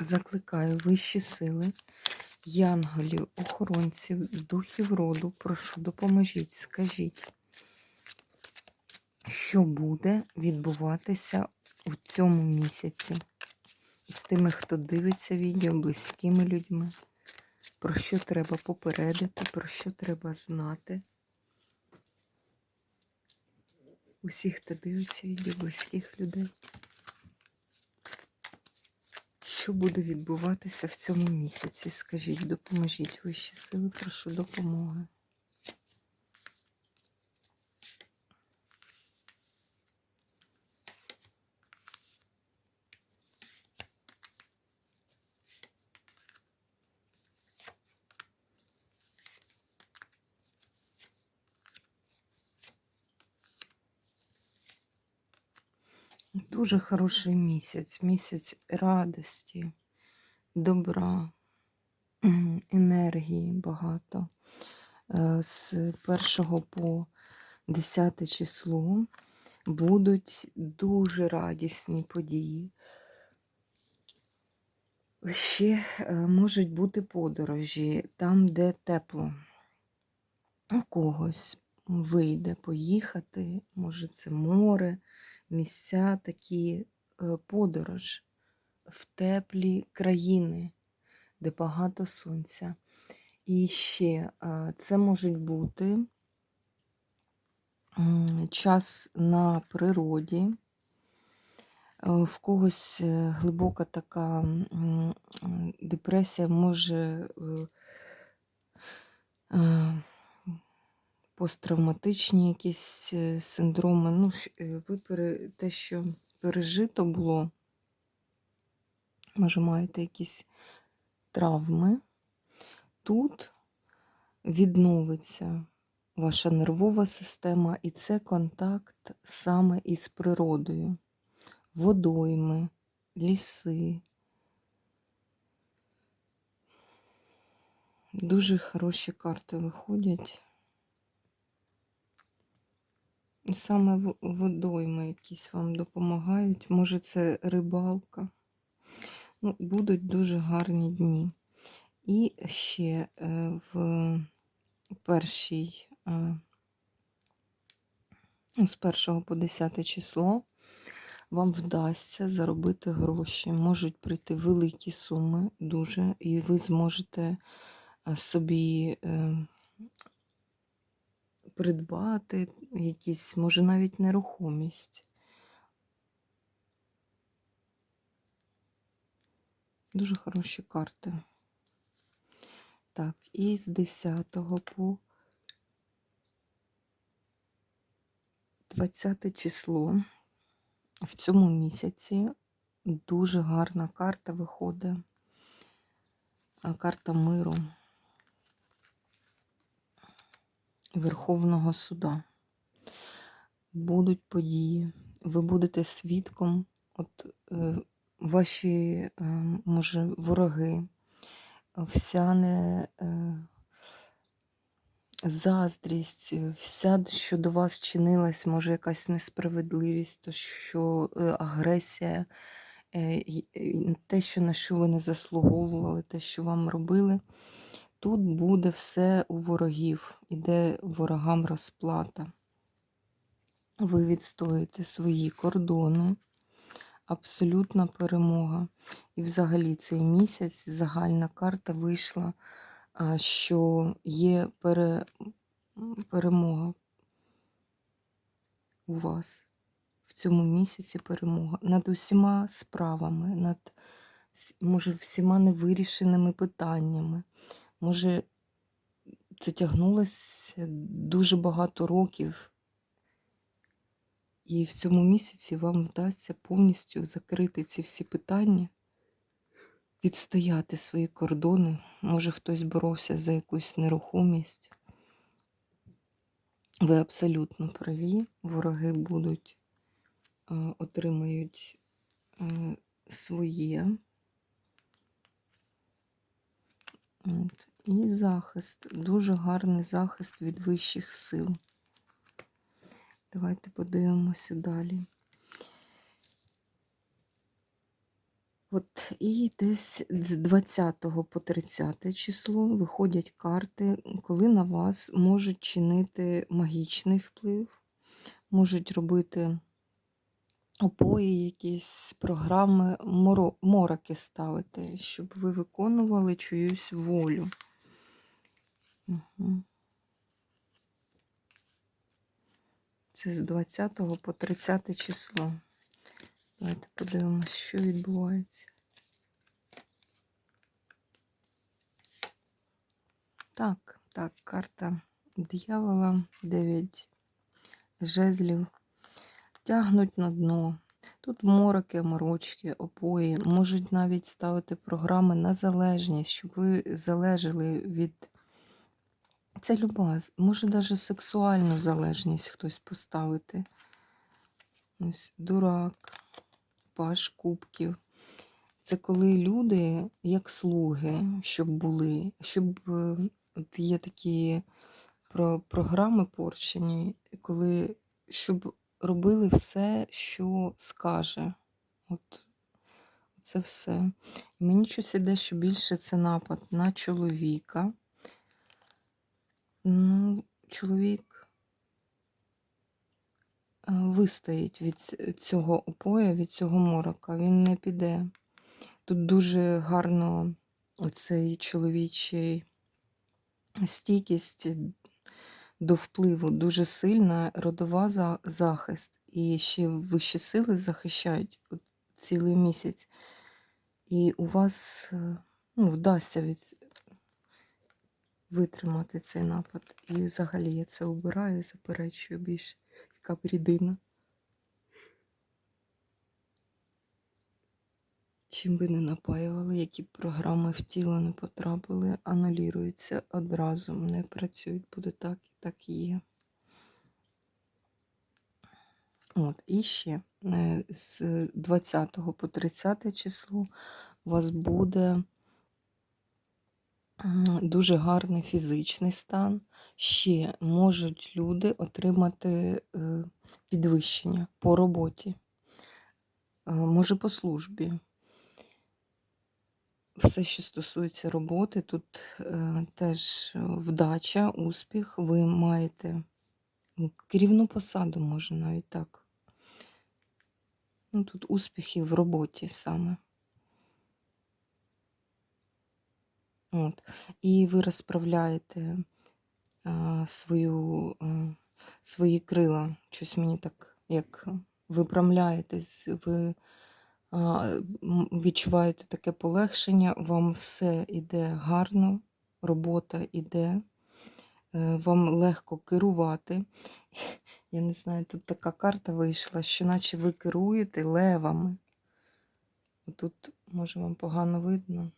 Закликаю вищі сили, янголів, охоронців, духів роду, прошу, допоможіть, скажіть, що буде відбуватися у цьому місяці з тими, хто дивиться відео, близькими людьми, про що треба попередити, про що треба знати. Усіх, хто дивиться відео близьких людей. Що буде відбуватися в цьому місяці? Скажіть, допоможіть вищі сили, прошу допомоги. Дуже хороший місяць, місяць радості, добра, енергії багато. Е, З 1 по 10 число будуть дуже радісні події. Ще е, можуть бути подорожі там, де тепло. У когось вийде поїхати, може це море місця такі е, подорож в теплі країни, де багато сонця. І ще е, це можуть бути час на природі, е, в когось глибока така депресія може посттравматичні якісь е, синдроми. Ну, е, ви те, що пережито було, може, маєте якісь травми. Тут відновиться ваша нервова система, і це контакт саме із природою, водойми, ліси. Дуже хороші карти виходять. Саме водойми якісь вам допомагають. Може, це рибалка. Ну, Будуть дуже гарні дні. І ще е, в першій, е, з 1 по 10 число вам вдасться заробити гроші. Можуть прийти великі суми, дуже, і ви зможете е, собі придбати якісь, може, навіть нерухомість. Дуже хороші карти. Так, і з 10 по 20 число в цьому місяці дуже гарна карта виходить. Карта миру. Верховного суда. Будуть події, ви будете свідком, от е, ваші, е, може, вороги, вся не е, заздрість, вся, що до вас чинилась, може, якась несправедливість, то що е, агресія, е, те, що на що ви не заслуговували, те, що вам робили. Тут буде все у ворогів, іде ворогам розплата. Ви відстоїте свої кордони, абсолютна перемога. І взагалі цей місяць загальна карта вийшла, що є пере... перемога у вас. В цьому місяці перемога над усіма справами, над, може, всіма невирішеними питаннями. Може, це тягнулося дуже багато років, І в цьому місяці вам вдасться повністю закрити ці всі питання, відстояти свої кордони. Може, хтось боровся за якусь нерухомість. Ви абсолютно праві. Вороги будуть, е, отримають е, своє. І захист. Дуже гарний захист від вищих сил. Давайте подивимося далі. От і десь з 20 по 30 число виходять карти, коли на вас можуть чинити магічний вплив, можуть робити опої, якісь програми, мороки ставити, щоб ви виконували чиюсь волю. Це з 20 по 30 число. Давайте подивимось, що відбувається. Так, так, карта диявола, 9 жезлів. Тягнуть на дно. Тут мороки, морочки, опої. Можуть навіть ставити програми на залежність, щоб ви залежали від. Це люба, може навіть сексуальну залежність хтось поставити. Ось дурак, паш кубків. Це коли люди, як слуги, щоб були, щоб е, от є такі про програми порчені, коли щоб робили все, що скаже. От це все. Мені щось іде, що більше це напад на чоловіка. Чоловік е, вистоїть від цього опоя, від цього морока. Він не піде. Тут дуже гарно оцей чоловічий стійкість до впливу, дуже сильна родова захист. І ще вищі сили захищають цілий місяць. І у вас е, ну, вдасться від... витримати цей напад. І взагалі я це обираю, заперечую більше, яка б рідина. Чим би не напаювали, які програми в тіло не потрапили, анулюються одразу, не працюють, буде так і так і є. От, і ще е, з 20 по 30 число у вас буде дуже гарний фізичний стан. Ще можуть люди отримати е, підвищення по роботі, е, може по службі все, що стосується роботи, тут е, теж вдача, успіх. Ви маєте ну, керівну посаду, може навіть так. Ну, Тут успіхи в роботі саме. От. І ви розправляєте е, свою, е, свої крила. Щось мені так, як випрямляєтесь, ви а, відчуваєте таке полегшення, вам все йде гарно, робота йде, е, вам легко керувати. Я не знаю, тут така карта вийшла, що наче ви керуєте левами. Тут, може, вам погано видно.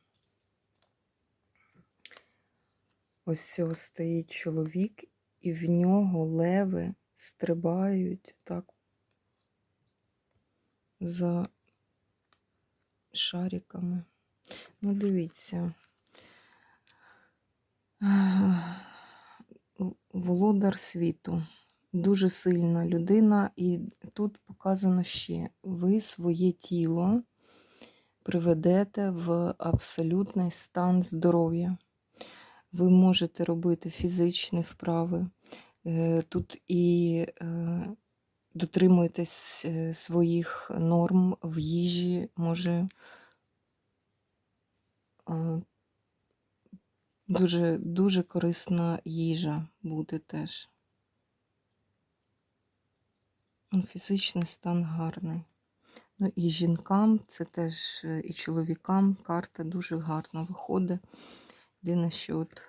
Ось стоїть чоловік, і в нього леви стрибають так за шариками. Ну, дивіться. Володар світу. Дуже сильна людина, і тут показано ще, ви своє тіло приведете в абсолютний стан здоров'я. Ви можете робити фізичні вправи. Е, Тут і е, дотримуєтесь е, своїх норм в їжі, може дуже, дуже корисна їжа буде теж. Ну, Фізичний стан гарний. Ну і жінкам, це теж і чоловікам карта дуже гарно виходить. Єдине, що от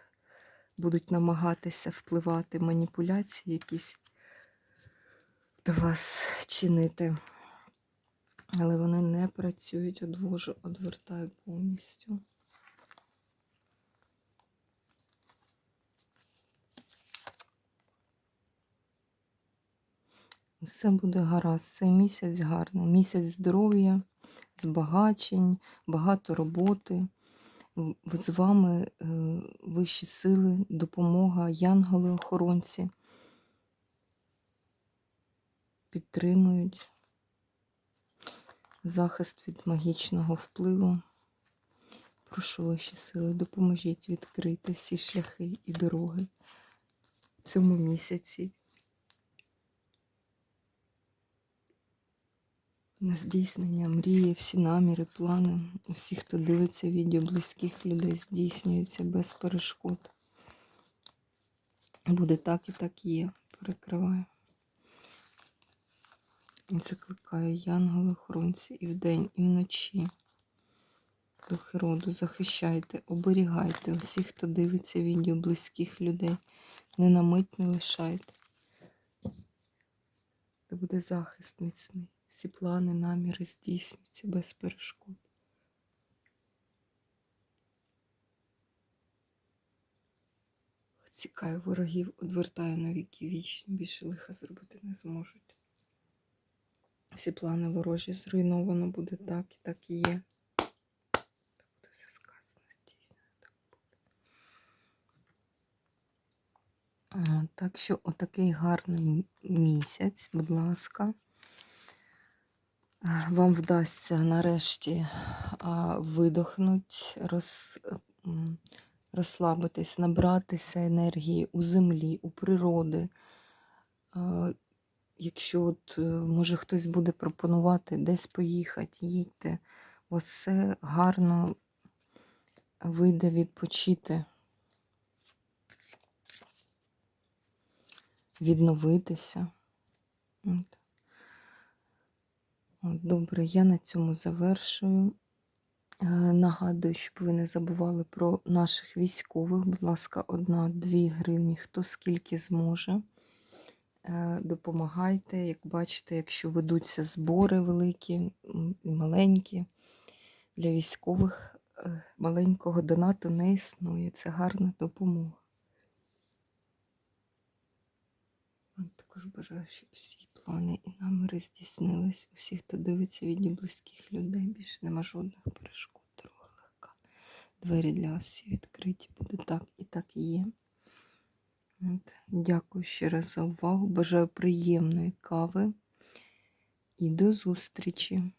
будуть намагатися впливати маніпуляції якісь до вас чинити. Але вони не працюють, одвожу, одвертаю повністю. Все буде гаразд. Цей місяць гарний. Місяць здоров'я, збагачень, багато роботи. З вами е, вищі сили, допомога, янголи-охоронці підтримують захист від магічного впливу. Прошу ваші сили, допоможіть відкрити всі шляхи і дороги цьому місяці. На здійснення мрії, всі наміри, плани. Усі, хто дивиться відео близьких людей, здійснюються без перешкод. Буде так і так є. Перекриваю. І закликаю янголи охоронці і вдень, і вночі. Духи роду, захищайте, оберігайте усіх, хто дивиться відео близьких людей. Не на мить не лишайте. Де буде захист міцний. Всі плани, наміри здійснюються без перешкод. Цікаю ворогів, одвертаю на віки вічні, більше лиха зробити не зможуть. Всі плани ворожі зруйновано буде так і так і є. Так буде все сказано, здійснено, так буде. А, Так що отакий гарний місяць, будь ласка. Вам вдасться нарешті видохнути, роз, розслабитись, набратися енергії у землі, у природи. Якщо от, е, може хтось буде пропонувати десь поїхати, їдьте. Все гарно вийде відпочити, відновитися. От. Добре, я на цьому завершую. Е, Нагадую, щоб ви не забували про наших військових. Будь ласка, одна-дві гривні, хто скільки зможе. Е, Допомагайте, як бачите, якщо ведуться збори великі і маленькі. Для військових е, маленького донату не існує. Це гарна допомога. От Також бажаю, щоб всі плани і наміри здійснились. Усі, хто дивиться від близьких людей, більше нема жодних перешкод. Дорога легка. Двері для вас всі відкриті. Буде так і так і є. От. Дякую ще раз за увагу. Бажаю приємної кави і до зустрічі!